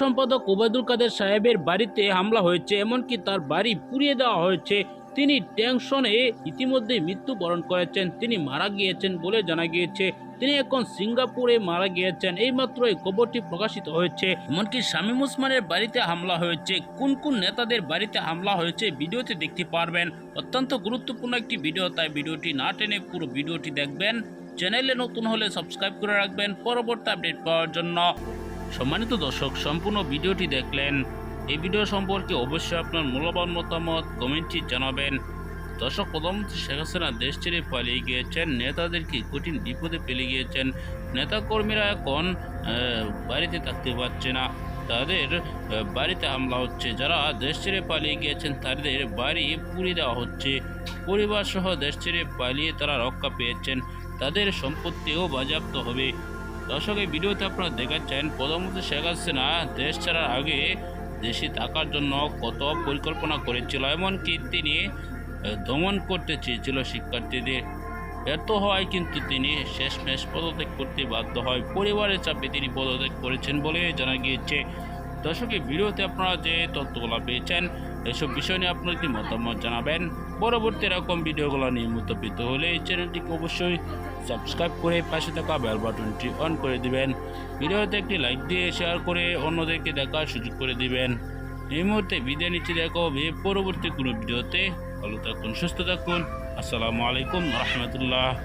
সম্পাদক ওবায়দুল কাদের সাহেবের বাড়িতে হামলা হয়েছে, এমনকি তার বাড়ি পুড়িয়ে দেওয়া হয়েছে। তিনি টেনশনে ইতিমধ্যে মৃত্যুবরণ করেছেন। তিনি মারা গিয়েছেন বলে জানা গিয়েছে। তিনি এখন সিঙ্গাপুরে মারা গিয়েছেন। এইমাত্র এই খবরটি প্রকাশিত হয়েছে। এমনকি শামীম উসমানের বাড়িতে হামলা হয়েছে। কোন কোন নেতাদের বাড়িতে হামলা হয়েছে ভিডিওতে দেখতে পারবেন। অত্যন্ত গুরুত্বপূর্ণ একটি ভিডিও, তাই ভিডিওটি না টেনে পুরো ভিডিওটি দেখবেন। চ্যানেলে নতুন হলে সাবস্ক্রাইব করে রাখবেন। পরবর্তী আপডেট পাওয়ার জন্য। সম্মানিত দর্শক, সম্পূর্ণ ভিডিওটি দেখলেন। এই ভিডিও সম্পর্কে অবশ্যই আপনার মূল্যবান মতামত কমেন্টে জানাবেন। দর্শক, প্রধানমন্ত্রী শেখ হাসিনা দেশ ছেড়ে পালিয়ে গিয়েছেন। নেতাদেরকে কঠিন বিপদে ফেলে গিয়েছেন। নেতাকর্মীরা এখন বাড়িতে থাকতে পারছে না। তাদের বাড়িতে হামলা হচ্ছে। যারা দেশ ছেড়ে পালিয়ে গিয়েছেন, তাদের বাড়ি পুড়িয়ে দেওয়া হচ্ছে। পরিবার সহ দেশ ছেড়ে পালিয়ে তারা রক্ষা পেয়েছেন। তাদের সম্পত্তিও বাজেয়াপ্ত হবে। দর্শক, এই ভিডিওতে আপনারা দেখাচ্ছেন প্রধানমন্ত্রী শেখ হাসিনা দেশ ছাড়ার আগে দেশে থাকার জন্য কত পরিকল্পনা করেছিল, এমনকি তিনি দমন করতে চেয়েছিল শিক্ষার্থীদের। ব্যর্থ হওয়ায় কিন্তু তিনি শেষমেশ পদত্যাগ করতে বাধ্য হয়। পরিবারের চাপে তিনি পদত্যাগ করেছেন বলে জানা গিয়েছে। দর্শক এই ভিডিওতে আপনারা যে তথ্যগুলো পেয়েছেন, এসব বিষয় নিয়ে আপনার কি মতামত জানাবেন? পরবর্তী এরকম ভিডিওগুলো নিয়মিত পেতে হলে এই চ্যানেলটিকে অবশ্যই সাবস্ক্রাইব করে পাশে থাকা বেল বাটনটি অন করে দিবেন। ভিডিওতে একটি লাইক দিয়ে শেয়ার করে অন্যদেরকে দেখার সুযোগ করে দিবেন। এই মুহূর্তে বিদায় নিচ্ছি, দেখা হবে পরবর্তী কোনো ভিডিওতে। ভালো থাকুন, সুস্থ থাকুন। আসসালামু আলাইকুম রহমতুল্লাহ।